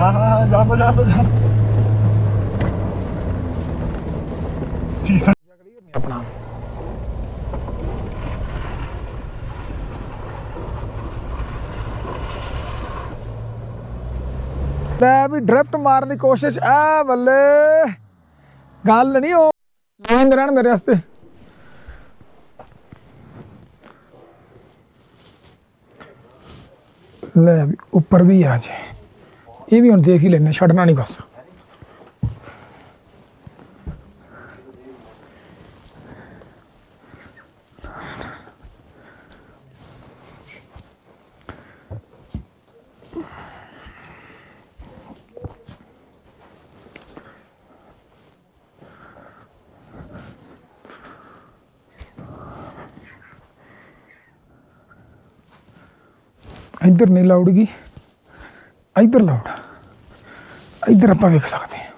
ਹਾਂ ਜਾਂਦਾ ਜਾਂਦਾ ਜਾਂਦਾ ਠੀਕ ਹੈ ਆਪਣਾ ਲੈ ਵੀ ਡ੍ਰਿਫਟ ਮਾਰਨ ਦੀ ਕੋਸ਼ਿਸ਼ ਆ ਬੱਲੇ। ਗੱਲ ਨਹੀਂ ਉਹ ਲੈਂਦੇ ਰਹਿਣ ਮੇਰੇ ਵਾਸਤੇ ਲੈ ਵੀ ਉੱਪਰ ਵੀ ਆ ਜੇ। ਇਹ ਵੀ ਹੁਣ ਦੇਖ ਹੀ ਲੈਣੇ ਛੱਡਣਾ ਨਹੀਂ ਬਸ। ਇੱਧਰ ਨਹੀਂ ਲਾਉੜਗੀ ਇੱਧਰ ਲਾਉੜ ਇੱਧਰ ਆਪਾਂ ਵੇਖ ਸਕਦੇ ਹਾਂ।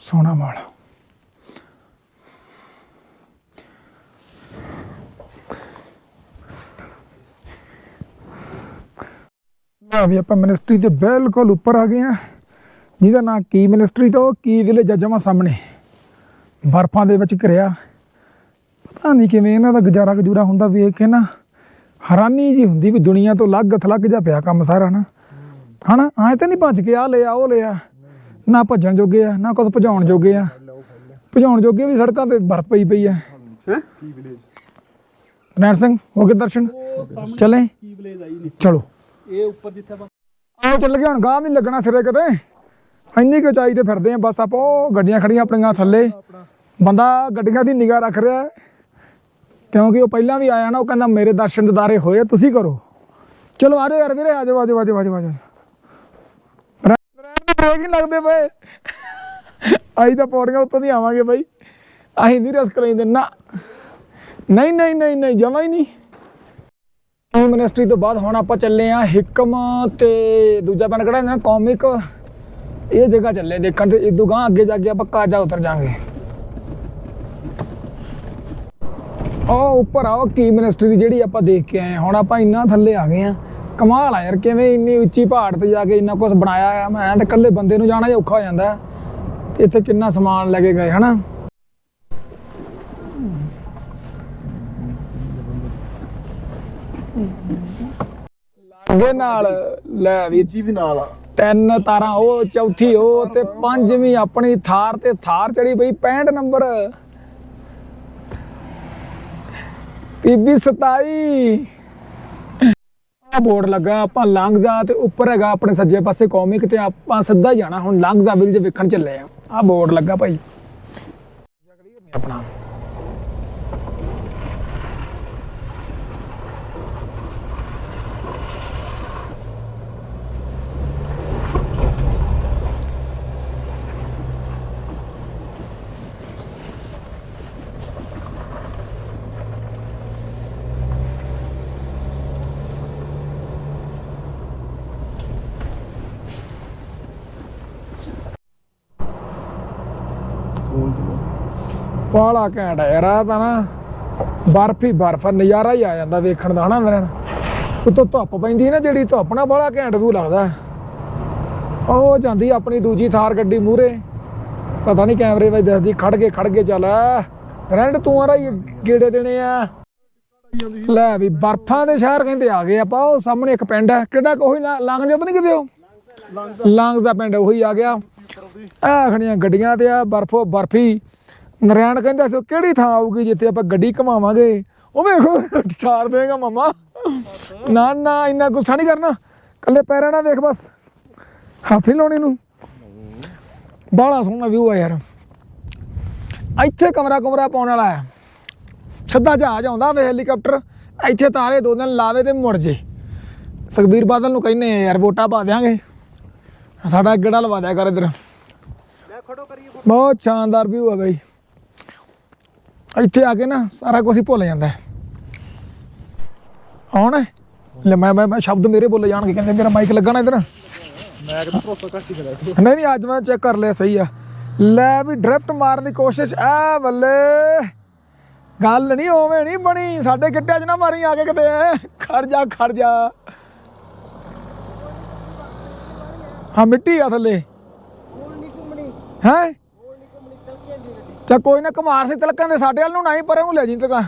ਸੋਹਣਾ ਮਾਲ। ਨਾ ਵੀ ਆਪਾਂ ਮਿਨਿਸਟਰੀ ਦੇ ਬਿਲਕੁਲ ਉੱਪਰ ਆ ਗਏ ਆ ਜਿਹਦਾ ਨਾਂ ਕੀ ਮਿਨਿਸਟਰੀ ਤੋਂ ਕੀ ਵਿਲੇਜ ਆ ਜਮਾ ਸਾਹਮਣੇ। ਬਰਫਾਂ ਦੇ ਵਿੱਚ ਘਿਰਿਆ। ਪਤਾ ਨਹੀਂ ਕਿਵੇਂ ਇਹਨਾਂ ਦਾ ਗੁਜ਼ਾਰਾ ਗਜੂਰਾ ਹੁੰਦਾ ਵੇਖ ਕੇ ਨਾ। ਹੈਰਾਨੀ ਜੀ ਹੁੰਦੀ ਵੀ ਦੁਨੀਆ ਤੋਂ ਅਲੱਗ ਥਲੱਗ ਜਾ ਪਿਆ ਕੰਮ ਸਾਰਾ ਨਾ। ਹਨਾ? ਐ ਤੇ ਨਹੀਂ ਭੱਜ ਕੇ ਆ ਲਿਆ ਉਹ ਲਿਆ। ਨਾ ਭੱਜਣ ਜੋਗੇ ਆ ਨਾ ਕੁਝ ਭਜਾਉਣ ਜੋਗੇ ਆ। ਭਜਾਉਣ ਜੋਗੇ ਵੀ ਸੜਕਾਂ ਤੇ ਬਰਫ਼ ਪਈ ਪਈ ਆ। ਹੈ? ਨੈਣ ਸਿੰਘ ਹੋ ਗਏ ਦਰਸ਼ਨ? ਚਲੇ? ਚਲੋ। ਇਹ ਉੱਪਰ ਜਿੱਥੇ ਆਓ ਚੱਲ ਗਏ ਹੁਣ ਗਾਹ ਨਹੀਂ ਲੱਗਣਾ ਸਿਰੇ ਕਿਤੇ। ਇੰਨੀ ਕੁ ਚਾਈ ਤੇ ਫਿਰਦੇ ਆ ਬਸ ਆਪਾਂ ਉਹ ਗੱਡੀਆਂ ਖੜੀਆਂ ਆਪਣੀਆਂ ਥੱਲੇ। ਬੰਦਾ ਗੱਡੀਆਂ ਦੀ ਨਿਗਾਹ ਰੱਖ ਰਿਹਾ। ਕਿਉਂਕਿ ਉਹ ਪਹਿਲਾਂ ਵੀ ਆਇਆ ਨਾ ਉਹ ਕਹਿੰਦਾ ਮੇਰੇ ਦਰਸ਼ਨ ਦਿਦਾਰੇ ਹੋਏ ਤੁਸੀਂ ਕਰੋ। ਚਲੋ ਆ ਜਾਓ ਯਾਰ ਵੀਰੇ ਆ ਜਾਓ ਆ ਜਾਓ ਆ ਜਾਓ ਆ ਜਾਓ। ਆ ਨਹੀਂ ਲੱਗਦੇ ਪਏ। ਅਸੀਂ ਤਾਂ ਪੌੜੀਆਂ ਉੱਤੋਂ ਦੀ ਆਵਾਂਗੇ ਬਾਈ। ਅਸੀਂ ਨਹੀਂ ਰਿਸਕ ਲੈਂਦੇ ਨਾ। ਨਹੀਂ ਨਹੀਂ ਨਹੀਂ ਨਹੀਂ, ਜਮਾ ਹੀ ਨਹੀਂ। ਕੀ ਮਿਨਿਸਟਰੀ ਤੋਂ ਬਾਅਦ ਹੁਣ ਆਪਾਂ ਚੱਲੇ ਆ ਹਿਕਮ ਤੇ ਦੂਜਾ ਪਿੰਡ ਕਿਹੜਾ ਇਹਨਾਂ ਕੌਮਿਕ। ਇਹ ਜਗ੍ਹਾ ਚੱਲੇ ਦੇਖਣ ਤੇ ਇਦੋਂ ਗਾਂ ਅੱਗੇ ਜਾ ਕੇ ਆਪਾਂ ਕਾਜਾ ਉਤਰ ਜਾਾਂਗੇ। ਉਹ ਉੱਪਰ ਆਓ ਕੀ ਮਿਨਿਸਟਰੀ ਜਿਹੜੀ ਆਪਾਂ ਦੇਖ ਕੇ ਆਏ ਹੁਣ ਆਪਾਂ ਇੰਨਾ ਥੱਲੇ ਆ ਗਏ ਆ। ਕਮਾਲ ਆ ਯਾਰ ਕਿਵੇਂ ਇੰਨੀ ਉੱਚੀ ਪਹਾੜ ਤੇ ਜਾ ਕੇ ਇੰਨਾ ਕੁਝ ਬਣਾਇਆ ਆ ਮੈਂ ਤਾਂ ਇਕੱਲੇ ਬੰਦੇ ਨੂੰ ਜਾਣਾ ਹੀ ਔਖਾ ਹੋ ਜਾਂਦਾ। ਹੈ। ਇੱਥੇ ਕਿੰਨਾ ਸਮਾਨ ਲੈ ਕੇ ਗਏ ਹਨਾ? ਲਾਗੇ ਨਾਲ ਲੈ ਵੀ ਜੀ ਵੀ ਨਾਲ ਆ। ਤਿੰਨ ਤਾਰਾਂ ਉਹ ਚੌਥੀ ਉਹ ਤੇ ਪੰਜਵੀਂ ਆਪਣੀ ਥਾਰ ਤੇ ਥਾਰ ਚੜੀ ਪਈ 65 ਨੰਬਰ। ਪੀਬੀ 27 ਆ ਬੋਰਡ ਲੱਗਾ, ਆਪਾਂ ਲੰਘ ਤੇ ਉੱਪਰ ਹੈਗਾ ਆਪਣੇ ਸੱਜੇ ਪਾਸੇ ਕੌਮਿਕ ਤੇ ਆਪਾਂ ਸਿੱਧਾ ਹੀ ਜਾਣਾ, ਹੁਣ ਲੰਘ ਵਿਲਜ ਵੇਖਣ ਚੱਲੇ ਆ। ਆ ਬੋਰਡ ਲੱਗਾ ਭਾਈ। ਆਪਣਾ ਬਾਲਾ ਘੈਂਟ ਆ ਯਾਰ ਆ ਤਾਂ ਨਾ ਬਰਫ ਹੀ ਬਰਫ ਆ, ਨਜ਼ਾਰਾ ਹੀ ਆ ਜਾਂਦਾ ਵੇਖਣ ਦਾ, ਹਨਾ ਮੇਰੇ ਉਤੋਂ ਧੁੱਪ ਪੈਂਦੀ ਨਾ ਜਿਹੜੀ, ਧੁੱਪ ਨਾਲ ਬਾਲਾ ਘੈਂਟ ਵੀ ਲੱਗਦਾ। ਉਹ ਜਾਂਦੀ ਆਪਣੀ ਦੂਜੀ ਥਾਰ ਗੱਡੀ ਮੂਰੇ ਪਤਾ ਨਹੀਂ ਕੈਮਰੇ ਵਿੱਚ ਦੱਸਦੀ ਖੜ ਕੇ ਖੜ ਕੇ ਚੱਲ। ਰੈਂਡ ਤੂੰ ਆ ਗੇੜੇ ਦੇਣੇ ਆ। ਲੈ ਵੀ ਬਰਫਾਂ ਦੇ ਸ਼ਹਿਰ ਕਹਿੰਦੇ ਆ ਗਏ ਆਪਾਂ, ਉਹ ਸਾਹਮਣੇ ਇੱਕ ਪਿੰਡ ਹੈ ਕਿਹੜਾ ਕੋਈ ਲੰਘ ਜਾਂਦਾ ਨਹੀਂ ਕਿਤੇ ਉਹ? ਲੰਘ ਦਾ ਪਿੰਡ ਉਹੀ ਆ ਗਿਆ। ਆ ਖੜੀਆਂ ਗੱਡੀਆਂ ਤੇ ਆ, ਬਰਫੋ, ਬਰਫੀ। ਨਰੈਣ ਕਹਿੰਦਾ ਸੀ, ਉਹ ਕਿਹੜੀ ਥਾਂ ਆਊਗੀ ਜਿੱਥੇ ਆਪਾਂ ਗੱਡੀ ਘਮਾਵਾਂਗੇ? ਉਹ ਵੇਖੋ, ਠਾਰ ਦੇਗਾ ਮਮਾ। ਨਾ ਨਾ, ਇੰਨਾ ਗੁੱਸਾ ਨਹੀਂ ਕਰਨਾ। ਕੱਲੇ ਪੈਰਾਂ ਨਾਲ ਦੇਖ ਬਸ। ਹੱਥ ਹੀ ਲਾਉਣੇ ਨੂੰ ਬਾਹਲਾ ਸੋਹਣਾ ਵਿਊ ਆ ਯਾਰ। ਇੱਥੇ ਕਮਰਾ ਕਮਰਾ ਪਾਉਣ ਵਾਲਾ ਹੈ। ਸਿੱਧਾ ਜਹਾਜ਼ ਆਉਂਦਾ ਵੇ ਹੈਲੀਕਾਪਟਰ ਇੱਥੇ ਤਾਰੇ ਦੋ ਦਿਨ ਲਾਵੇ ਤੇ ਮੁੜ ਜੇ। ਸੁਖਬੀਰ ਬਾਦਲ ਨੂੰ ਕਹਿੰਨੇ ਯਾਰ ਵੋਟਾਂ ਪਾ ਦਿਆਂਗੇ। ਸਾਡਾ ਗੇੜਾ ਲਵਾ ਦਿਆ ਕਰ ਇਧਰ। ਬਹੁਤ ਸ਼ਾਨਦਾਰ ਵਿਊ ਆ ਬਈ। ਇੱਥੇ ਆ ਕੇ ਨਾ ਸਾਰਾ ਕੁਝ ਹੀ ਭੁੱਲ ਜਾਂਦਾ। ਹੈ? ਆਉਣ ਲੈ ਮੈਂ ਮੈਂ ਸ਼ਬਦ ਮੇਰੇ ਬੋਲੇ ਜਾਣਗੇ, ਕਹਿੰਦੇ ਮੇਰਾ ਮਾਈਕ ਲੱਗਾ ਇਧਰ। ਮੈਂ ਕਿਹਾ ਭਰੋਸਾ ਘੱਟ ਹੀ ਕਰਿਆ ਨਹੀਂ ਨਹੀਂ, ਅੱਜ ਮੈਂ ਚੈੱਕ ਕਰ ਲਿਆ ਸਹੀ ਆ। ਲੈ ਵੀ ਡ੍ਰਿਫਟ ਮਾਰਨ ਦੀ ਕੋਸ਼ਿਸ਼ ਐ ਬੱਲੇ। ਗੱਲ ਨਹੀਂ ਓਵੇਂ ਨਹੀਂ ਬਣੀ। ਸਾਡੇ ਗਿੱਟਿਆਂ 'ਚ ਨਾ ਮਾਰੀ ਆ ਕੇ ਕਿਤੇ। ਖੜ ਜਾ ਖੜ ਜਾ। ਹਾਂ ਮਿੱਟੀ ਆ ਥੱਲੇ। ਕੋਲ ਨਹੀਂ ਘੁੰਮਣੀ। ਹੈ? ਕੋਲ ਨਹੀਂ ਘੁੰਮਣੀ ਤਲਕੇ ਦੀ ਗੱਡੀ। ਚਾ ਕੋਈ ਨਾ ਕਮਾਰ ਸੀ ਤਲਕਾਂ ਦੇ ਸਾਡੇ ਵੱਲ ਨੂੰ ਨਹੀਂ ਪਰੇ ਨੂੰ ਲੈ ਜੀ ਤਲਕਾਂ।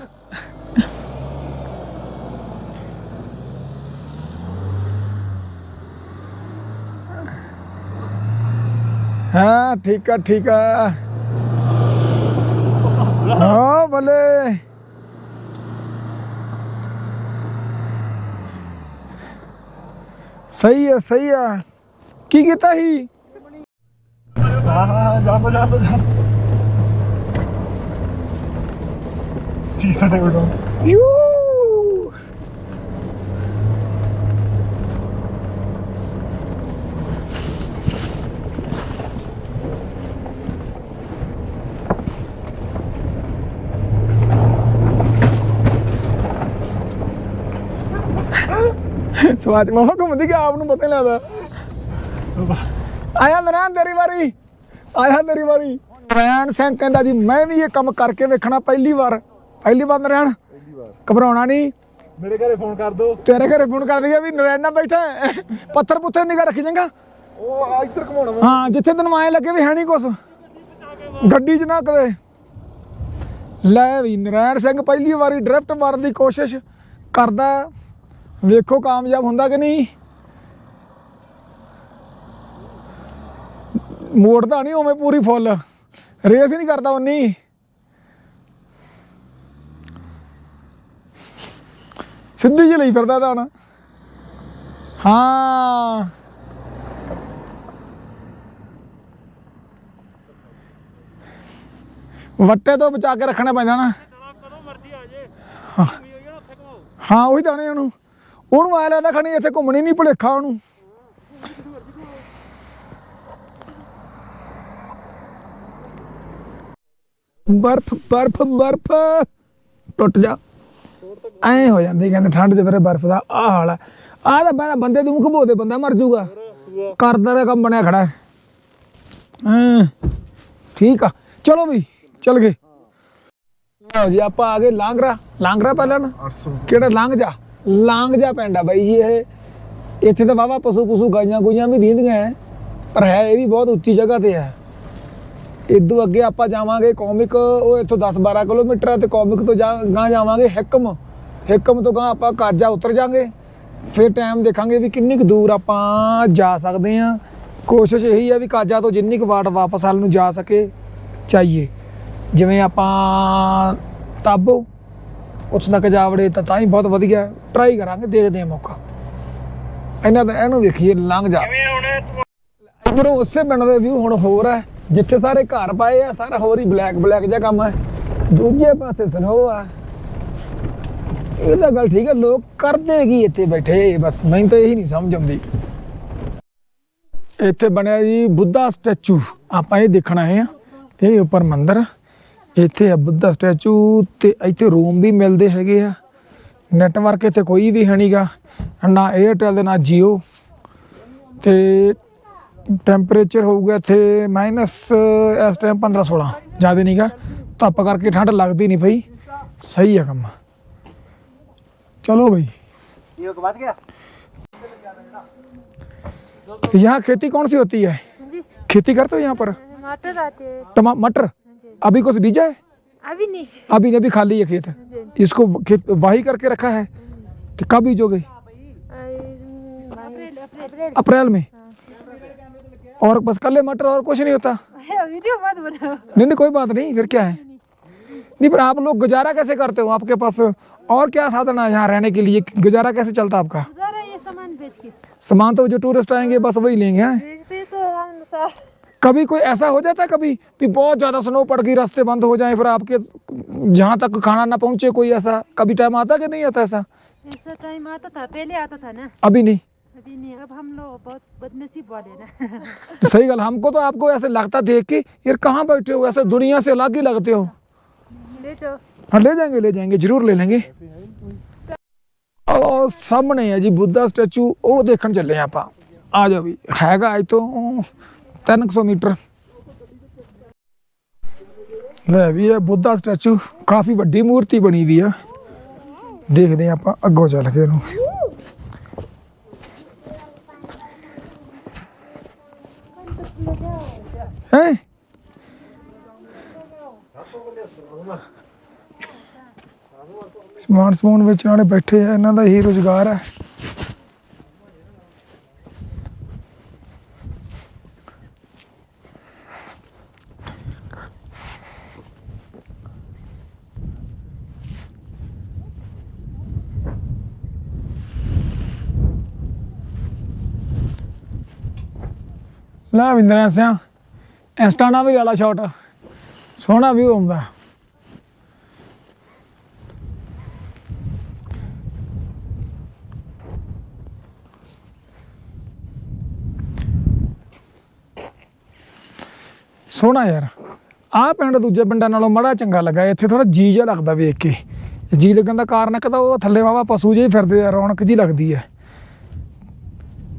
ਹਾਂ ਠੀਕ ਆ ਠੀਕ ਆ। ਹਾਂ ਭਲੇ ਸਹੀ ਹੈ ਸਹੀ ਹੈ ਕੀ ਕੀਤਾ ਸੀ? ਹਾਂ ਹਾਂ ਜਾਨ ਜਾਨ ਜਾਨ ਚੀਜ਼ ਸਾਡੇ ਕੋਲ ਯੂ ਸਵਾਦ ਮਾਮਾ ਘੁੰਮਦੀ ਕਿ ਆਪ ਨੂੰ ਪਤਾ ਨਹੀਂ ਲੱਗਦਾ। ਆਇਆ ਨਰੈਣ ਤੇਰੀ ਵਾਰੀ। ਆਇਆ ਤੇਰੀ ਵਾਰੀ। ਨਰੈਣ ਸਿੰਘ ਕਹਿੰਦਾ ਜੀ ਮੈਂ ਵੀ ਇਹ ਕੰਮ ਕਰਕੇ ਵੇਖਣਾ ਪਹਿਲੀ ਵਾਰ। ਪਹਿਲੀ ਵਾਰ ਨਰੈਣ ਪਹਿਲੀ ਵਾਰ। ਘਬਰਾਉਣਾ ਨਹੀਂ। ਮੇਰੇ ਘਰੇ ਫੋਨ ਕਰ ਦੋ। ਤੇਰੇ ਘਰੇ ਫੋਨ ਕਰ ਦਈਏ ਵੀ ਨਰੈਣ ਨਾ ਬੈਠਾ। ਪੱਥਰ ਪੁੱਥਰ ਨਿਗਾ ਰੱਖੀ ਚੰਗਾ। ਉਹ ਆ ਇੱਧਰ ਘਮਾਉਣਾ ਹਾਂ ਜਿੱਥੇ ਤੈਨੂੰ ਐ ਲੱਗੇ ਵੀ ਹੈ ਨਹੀਂ ਕੁਛ। ਗੱਡੀ 'ਚ ਨਾ ਕਦੇ ਲੈ ਵੀ ਨਰੈਣ ਸਿੰਘ ਪਹਿਲੀ ਵਾਰੀ ਡਰਿਫਟ ਮਾਰਨ ਦੀ ਕੋਸ਼ਿਸ਼ ਕਰਦਾ। ਵੇਖੋ ਕਾਮਯਾਬ ਹੁੰਦਾ ਕਿ ਨਹੀਂ। ਮੋੜਦਾ ਨਹੀਂ ਉਵੇਂ ਪੂਰੀ ਫੁੱਲ। ਰੇਸ ਹੀ ਨਹੀਂ ਕਰਦਾ ਉਨੀ। ਸਿੱਧੀ ਜਿਹੀ ਲਈ ਫਿਰਦਾ ਤਾਂ ਹਾਂ। ਵੱਟੇ ਤੋਂ ਬਚਾ ਕੇ ਰੱਖਣਾ ਪੈਂਦਾ ਨਾ ਹਾਂ। ਹਾਂ, ਉਹੀ ਦਾਣੇ ਉਹਨੂੰ ਉਹਨੂੰ ਆ ਲੈਂਦਾ ਖਣੀ ਇੱਥੇ ਘੁੰਮਣੀ ਨਹੀਂ ਭੁਲੇਖਾ ਉਹਨੂੰ। ਬਰਫ ਬਰਫ ਬਰਫ। ਟੁੱਟ ਜਾ। ਐ ਹੋ ਜਾਂਦੀ ਕਹਿੰਦੇ, ਠੰਡ 'ਚ ਫਿਰ ਬਰਫ ਦਾ ਆ ਹਾਲ ਹੈ ਆ ਤਾਂ ਬੰਦਾ ਬੰਦੇ ਨੂੰ ਮੁਖ ਬੋਦੇ ਬੰਦਾ ਮਰ ਜਾਊਗਾ ਕਰਦਾ ਦਾ ਕੰਮ ਬਣਿਆ ਖੜਾ। ਹੈ, ਠੀਕ ਆ। ਚਲੋ ਵੀ ਚੱਲ ਗਏ। ਲਓ ਜੀ, ਆਪਾਂ ਆ ਗਏ ਲਾਂਗਰਾ। ਲਾਂਗਰਾ ਪਹਿਲਾਂ ਕਿਹੜਾ ਲੰਘ ਜਾ ਲੰਘ ਜਾ ਪਿੰਡ ਆ ਬਾਈ ਜੀ ਇਹ। ਇੱਥੇ ਤਾਂ ਵਾਵਾ ਪਸ਼ੂ ਪਸ਼ੂ ਗਾਈਆਂ ਗੁਈਆਂ ਵੀ ਦੀਂਦੀਆਂ ਪਰ ਹੈ ਇਹ ਵੀ ਬਹੁਤ ਉੱਚੀ ਜਗ੍ਹਾ ਤੇ ਹੈ ਇਦੋਂ ਅੱਗੇ ਆਪਾਂ ਜਾਵਾਂਗੇ ਕੌਮਿਕ ਉਹ ਇੱਥੋਂ 10 12 ਕਿਲੋਮੀਟਰ ਹੈ ਤੇ ਕੌਮਿਕ ਤੋਂ ਜਾ ਗਾਂ ਜਾਵਾਂਗੇ ਹਿਕਮ। ਹਿਕਮ ਤੋਂ ਗਾਂ ਆਪਾਂ ਕਾਜਾ ਉਤਰ ਜਾਾਂਗੇ। ਫਿਰ ਟਾਈਮ ਦੇਖਾਂਗੇ ਵੀ ਕਿੰਨੀ ਕੁ ਦੂਰ ਆਪਾਂ ਜਾ ਸਕਦੇ ਆ। ਕੋਸ਼ਿਸ਼ ਇਹੀ ਹੈ ਵੀ ਕਾਜਾ ਤੋਂ ਜਿੰਨੀ ਕੁ ਵਾਟ ਵਾਪਸ ਹਾਲ ਨੂੰ ਜਾ ਸਕੇ ਚਾਹੀਏ ਜਿਵੇਂ ਆਪਾਂ ਤਾਬੋ ਉੱਥੇ ਤੱਕ ਜਾ ਵੜੇ ਤਾਂ ਤਾਂ ਹੀ ਬਹੁਤ ਵਧੀਆ। ਟਰਾਈ ਕਰਾਂਗੇ ਦੇਖਦੇ ਹਾਂ ਮੌਕਾ। ਇਹਨਾਂ ਦਾ ਇਹਨੂੰ ਦੇਖੀਏ ਲੰਘ ਜਾ। ਇਧਰੋਂ ਉਸੇ ਪਿੰਡ ਦੇ ਵਿਊ ਹੁਣ ਹੋਰ ਹੈ ਜਿੱਥੇ ਸਾਰੇ ਘਰ ਪਾਏ ਆ, ਸਾਰਾ ਹੋਰ ਹੀ ਬਲੈਕ ਬਲੈਕ ਜਿਹਾ ਕੰਮ ਹੈ ਦੂਜੇ ਪਾਸੇ ਸਨੋ ਆ। ਇਹ ਤਾਂ ਗੱਲ ਠੀਕ ਹੈ ਲੋਕ ਕਰਦੇ ਕੀ ਇੱਥੇ ਬੈਠੇ, ਬਸ ਮੈਨੂੰ ਤਾਂ ਇਹੀ ਨਹੀਂ ਸਮਝ ਆਉਂਦੀ। ਇੱਥੇ ਬਣਿਆ ਜੀ ਬੁੱਧਾ ਸਟੈਚੂ, ਆਪਾਂ ਇਹ ਦੇਖਣ ਆਏ ਆ। ਇਹ ਉੱਪਰ ਮੰਦਿਰ ਇੱਥੇ ਆ ਬੁੱਧਾ ਸਟੈਚੂ ਤੇ ਇੱਥੇ ਰੂਮ ਵੀ ਮਿਲਦੇ ਹੈਗੇ ਆ। ਨੈਟਵਰਕ ਇੱਥੇ ਕੋਈ ਵੀ ਹੈ ਨਹੀਂਗਾ ਨਾ 에ਅਰਟੈਲ ਦੇ ਨਾ ਜੀਓ ਤੇ ਟੈਂਪਰੇਚਰ ਹੋਊਗਾ ਇੱਥੇ ਮਾਈਨਸ ਇਸ ਟਾਈਮ 15 16 ਜ਼ਿਆਦਾ ਨਹੀਂਗਾ ਧੁੱਪ ਕਰਕੇ ਠੰਡ ਲੱਗਦੀ ਨਹੀਂ ਪਈ ਸਹੀ ਹੈ ਕੰਮ ਚਲੋ भाई ਇਹ ਬਚ ਗਿਆ यहाँ खेती कौन सी होती है जी खेती करते हो यहाँ पर टमाटर आते हैं टमा मटर जी अभी कुछ बीजा है अभी नहीं अभी अभी खाली है खेत जी इसको खेत वाही करके रखा है तो कब बीजोगे अप्रैल में? और बस कल मटर और कुछ नहीं होता। वीडियो मत बनाओ। नहीं नहीं कोई बात नहीं फिर क्या है? नहीं पर आप लोग गुजारा कैसे करते हो आपके पास? और क्या साधन है यहाँ रहने के लिए? गुजारा कैसे चलता आपका? सामान बेच के। सामान तो जो टूरिस्ट आएँगे बस वही लेंगे हैं? तो हम कभी कोई ऐसा हो जाता है कभी? कि बहुत ज़्यादा स्नो पड़ गई रास्ते बंद हो जाए फिर आपके जहाँ तक खाना ना पहुँचे कोई ऐसा? कभी टाइम आता कि नहीं आता ऐसा? ऐसा टाइम आता था पहले आता था ना। अभी नहीं। नहीं अब हम लोग बहुत बदनसीब वाले ना तो सही गल हमको तो आपको ऐसे लगता देख के यार कहाँ बैठे हो ऐसे दुनिया से अलग ही लगते हो ले जाओ हाँ ले जाएंगे ले जाएंगे जरूर ले लेंगे ਉਹ ਸਾਹਮਣੇ ਹੈ ਜੀ ਬੁੱਧਾ ਸਟੈਚੂ ਉਹ ਦੇਖਣ ਚੱਲੇ ਆ ਆਪਾਂ ਆ ਜਾਓ ਵੀ ਹੈਗਾ ਅੱਜ ਤੋਂ 300 ਮੀਟਰ ਲੈ ਵੀ ਇਹ ਬੁੱਧਾ ਸਟੈਚੂ ਕਾਫੀ ਵੱਡੀ ਮੂਰਤੀ ਬਣੀ ਵੀ ਆ ਦੇਖਦੇ ਆ ਆਪਾਂ ਅੱਗੋਂ ਚੱਲ ਕੇ ਇਹਨੂੰ ਹੈ? ਸਮਾਨ ਸਮੂਨ ਵੇਚਣ ਵਾਲੇ ਬੈਠੇ ਆ, ਇਹਨਾਂ ਦਾ ਇਹੀ ਰੋਜ਼ਗਾਰ ਹੈ। ਲੈ ਵਿੰਦਰਾ ਸਿਆ। ਇੰਸਟਾ ਨਾਲ ਵੀ ਵਾਲਾ ਸ਼ਾਟ ਸੋਹਣਾ ਵਿਊ ਆਉਂਦਾ। ਸੋਹਣਾ ਯਾਰ। ਆਹ ਪਿੰਡ ਦੂਜੇ ਪਿੰਡਾਂ ਨਾਲੋਂ ਮੜਾ ਚੰਗਾ ਲੱਗਾ। ਇੱਥੇ ਥੋੜਾ ਜੀ ਜਿਹਾ ਲੱਗਦਾ ਵੇਖ ਕੇ। ਜੀ ਲੱਗਣ ਦਾ ਕਾਰਨ ਇੱਕ ਤਾਂ ਉਹ ਥੱਲੇ ਵਾਵਾ ਪਸ਼ੂ ਜਿਹੇ ਫਿਰਦੇ ਆ, ਰੌਣਕ ਜੀ ਲੱਗਦੀ ਹੈ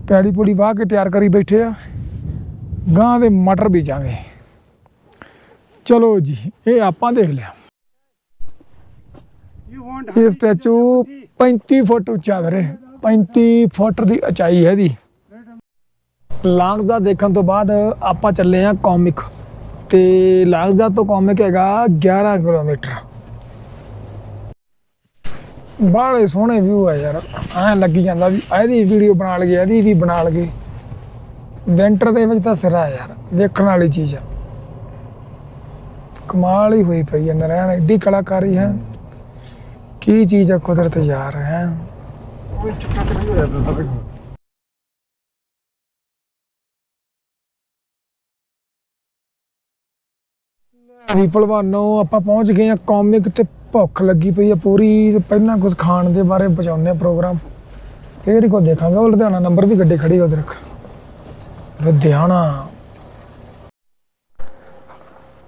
ਪੈੜੀ ਪੂੜੀ ਵਾਹ ਕੇ ਤਿਆਰ ਕਰੀ ਬੈਠੇ ਆ। ਗਾਂ ਦੇ ਮਟਰ ਬੀਜਾਂਗੇ। ਚਲੋ ਜੀ, ਇਹ ਆਪਾਂ ਦੇਖ ਲਿਆ। ਇਹ ਸਟੈਚੂ 35 ਫੁੱਟ ਉੱਚਾ ਵੀਰੇ 35 ਫੁੱਟ ਦੀ ਉਚਾਈ ਹੈ ਇਹਦੀ। ਲਾਂਗਜ਼ਾ ਦੇਖਣ ਤੋਂ ਬਾਅਦ ਆਪਾਂ ਚੱਲੇ ਆ ਕੌਮਿਕ। ਤੇ ਲਾਂਗਜ਼ਾ ਤੋਂ ਕੌਮਿਕ ਹੈਗਾ 11 ਕਿਲੋਮੀਟਰ। ਬਾਹਲੇ ਸੋਹਣੇ ਵਿਊ ਆ ਯਾਰ, ਐਂ ਲੱਗੀ ਜਾਂਦਾ ਵੀ ਇਹਦੀ ਵੀਡੀਓ ਬਣਾ ਲਈਏ, ਇਹਦੀ ਵੀ ਬਣਾ ਲਈਏ। ਵਿੰਟਰ ਦੇ ਵਿੱਚ ਤਾਂ ਸਿਰਾ ਯਾਰ, ਵੇਖਣ ਵਾਲੀ ਚੀਜ਼ ਆ। ਕਮਾਲ ਹੀ ਹੋਈ ਪਈ ਹੈ ਨਰੈਣ ਐਡੀ ਕਲਾਕਾਰੀ ਹੈ। ਕੀ ਚੀਜ਼ ਆ ਕੁਦਰਤ ਯਾਰ, ਹੈ। ਉਹ ਚੁੱਕਾ ਤੇ ਨਹੀਂ ਹੋਇਆ ਤਾਂ ਵੀ ਭਲਵਾਨੋ ਆਪਾਂ ਪਹੁੰਚ ਗਏ ਆ ਕਾਮਿਕ ਤੇ ਭੁੱਖ ਲੱਗੀ ਪਈ ਆ ਪੂਰੀ, ਤੇ ਪਹਿਲਾਂ ਕੁਝ ਖਾਣ ਦੇ ਬਾਰੇ ਬਚਾਉਂਦੇ ਪ੍ਰੋਗਰਾਮ ਫੇਰ ਹੀ ਕੋ ਦੇਖਾਂਗੇ, ਉਹ ਲੁਧਿਆਣਾ ਨੰਬਰ ਵੀ ਗੱਡੀ ਖੜੀ ਉਧਰ ਰੱਖ। ਲੁਧਿਆਣਾ।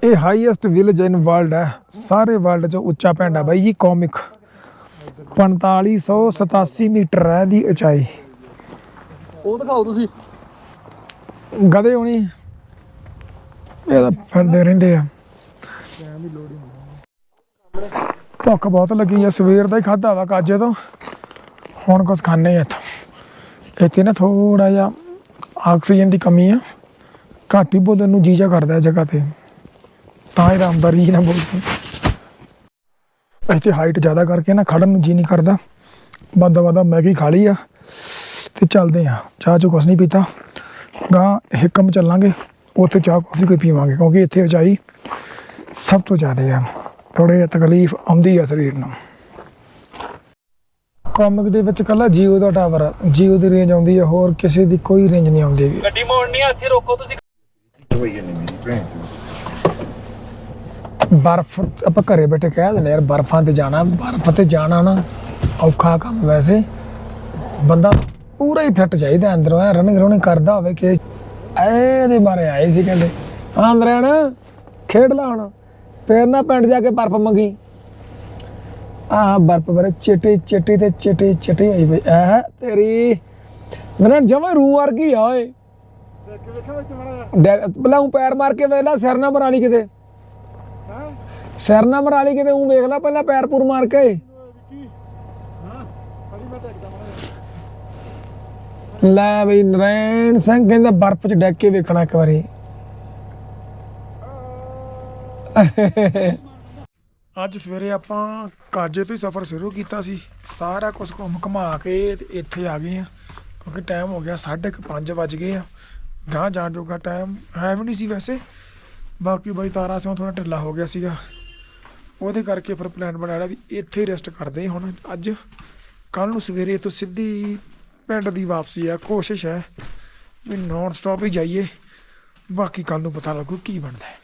ਇਹ ਹਾਈਐਸਟ ਵਿਲੇਜ ਇਨ ਵਰਲਡ ਹੈ। ਸਾਰੇ ਵਰਲਡ ਚੋਂ ਉੱਚਾ ਪਿੰਡ ਹੈ ਬਾਈ ਜੀ ਕਾਮਿਕ 4587 ਮੀਟਰ ਹੈ ਦੀ ਉਚਾਈ। ਉਹ ਦਿਖਾਓ ਤੁਸੀਂ। ਗਧੇ ਹੋਣੀ। ਇਹ ਤਾਂ ਫਿਰਦੇ ਰਹਿੰਦੇ ਆ। ਭੁੱਖ ਬਹੁਤ ਲੱਗੀ ਆ ਸਵੇਰ ਦਾ ਹੀ ਖਾਦਾ ਵਾ ਕਾਜੇ ਤੋਂ। ਹੁਣ ਕੁਝ ਖਾਣੇ ਆ ਇੱਥੋਂ। ਇੱਥੇ ਨਾ ਥੋੜਾ ਜਿਹਾ ਆਕਸੀਜਨ ਦੀ ਕਮੀ ਆ। ਘੱਟ ਹੀ ਬੋਲਣ ਨੂੰ ਜੀਜਾ ਕਰਦਾ ਇਹ ਜਗ੍ਹਾ ਤੇ। ਤਾਂ ਹੀ ਰਾਮਦਾਰੀ ਨਾ ਬੋਲਦੀ ਇੱਥੇ ਹਾਈਟ ਜ਼ਿਆਦਾ ਕਰਕੇ ਨਾ ਖੜਨ ਨੂੰ ਜੀ ਨਹੀਂ ਕਰਦਾ। ਬੰਦਾ ਬੰਦਾ ਮੈਗੀ ਖਾ ਲਈ ਆ ਤੇ ਚੱਲਦੇ ਆ ਚਾਹ ਚੋ ਕੁਛ ਨਹੀਂ ਪੀਤਾ। ਗਾਂ ਹਿਕਮ ਚੱਲਾਂਗੇ। ਉੱਥੇ ਚਾਹ ਕਾਫੀ ਕੋਈ ਪੀਵਾਂਗੇ ਕਿਉਂਕਿ ਇੱਥੇ ਉਚਾਈ ਸਭ ਤੋਂ ਜ਼ਿਆਦਾ ਆ। ਥੋੜੇ ਜਿਹਾ ਤਕਲੀਫ ਆਉਂਦੀ ਆ ਸਰੀਰ ਨੂੰ। ਕਾਮਿਕ ਦੇ ਵਿੱਚ ਕੱਲਾ ਜੀਓ ਦਾ ਟਾਵਰ ਆ। ਜੀਓ ਦੀ ਰੇਂਜ ਆਉਂਦੀ ਆ ਹੋਰ ਕਿਸੇ ਦੀ ਕੋਈ ਰੇਂਜ ਨਹੀਂ ਆਉਂਦੀ ਹੈਗੀ। ਗੱਡੀ ਮੋੜਨੀ ਆ ਇੱਥੇ ਰੋਕੋ ਤੁਸੀਂ। ਬਰਫ਼ ਆਪਾਂ ਘਰੇ ਬੈਠੇ ਕਹਿ ਦਿੰਦੇ ਯਾਰ ਬਰਫ਼ਾਂ ਤੇ ਜਾਣਾ ਬਰਫ਼ ਤੇ ਜਾਣਾ ਨਾ ਔਖਾ ਕੰਮ ਵੈਸੇ। ਬੰਦਾ ਪੂਰਾ ਹੀ ਫਿੱਟ ਚਾਹੀਦਾ ਅੰਦਰੋਂ ਐ ਰਨਿੰਗ ਰਨਿੰਗ ਕਰਦਾ ਹੋਵੇ ਕਿ ਇਹਦੇ ਬਾਰੇ ਆਏ ਸੀ ਕਹਿੰਦੇ। ਹਾਂ ਅੰਦਰਣ ਖੇਡ ਲਾ ਹੁਣ। ਫੇਰ ਨਾ ਪਿੰਡ ਜਾ ਕੇ ਬਰਫ਼ ਮੰਗੀ। ਆ ਬਰਫ਼ ਬਾਰੇ ਚਿੱਟੀ ਚਿੱਟੀ ਤੇ ਚਿੱਟੀ ਚਿੱਟੀ ਆਈ ਬਈ ਐ ਤੇਰੀ। ਮੇਰੇ ਜਮਾ ਰੂ ਵਰਗੀ ਆ, ਓਏ। ਪਹਿਲਾਂ ਊਂ ਪੈਰ ਮਾਰ ਕੇ ਵੇਖ ਲੈ, ਸਿਰ ਨਾ ਮਰਾਲੀ ਕਿਤੇ। ਹਾਂ ਸਿਰ ਨਾ ਮਰਾਲੀ ਕਿਤੇ, ਉਹ ਵੇਖ ਲੈ ਪਹਿਲਾਂ ਪੈਰ ਪੂਰ ਮਾਰ ਕੇ। ਲੈ ਬਈ, ਨਰੈਣ ਸਿੰਘ ਕਹਿੰਦਾ ਬਰਫ਼ 'ਚ ਡੈਕ ਕੇ ਵੇਖਣਾ ਇੱਕ ਵਾਰੀ। ਅੱਜ ਸਵੇਰੇ ਆਪਾਂ ਕਾਜੇ ਤੋਂ ਹੀ ਸਫ਼ਰ ਸ਼ੁਰੂ ਕੀਤਾ ਸੀ। ਸਾਰਾ ਕੁਝ ਘੁੰਮ ਘੁਮਾ ਕੇ ਤੇ ਇੱਥੇ ਆ ਗਏ ਆ ਕਿਉਂਕਿ ਟਾਈਮ ਹੋ ਗਿਆ 5:30 ਵੱਜ ਗਏ ਆ ਗਾਂ ਜਾਣ ਜੋਗਾ ਟਾਈਮ ਹੈ ਵੀ ਨਹੀਂ ਸੀ ਵੈਸੇ। ਬਾਕੀ ਬਈ ਤਾਰਾ ਸਿੰਘ ਥੋੜਾ ਢਿੱਲਾ ਹੋ ਗਿਆ ਸੀਗਾ। ਉਹਦੇ ਕਰਕੇ ਫਿਰ ਪਲਾਨ ਬਣਾ ਲਿਆ ਵੀ ਇੱਥੇ ਰੈਸਟ ਕਰਦੇ ਹੁਣ। ਅੱਜ ਕੱਲ ਨੂੰ ਸਵੇਰੇ ਤੋਂ ਸਿੱਧੀ ਪਿੰਡ ਦੀ ਵਾਪਸੀ ਆ, ਕੋਸ਼ਿਸ਼ ਹੈ ਵੀ ਨੌਨ ਸਟਾਪ ਹੀ ਜਾਈਏ। ਬਾਕੀ ਕੱਲ ਨੂੰ ਪਤਾ ਲੱਗੂ ਕੀ ਬਣਦਾ ਹੈ।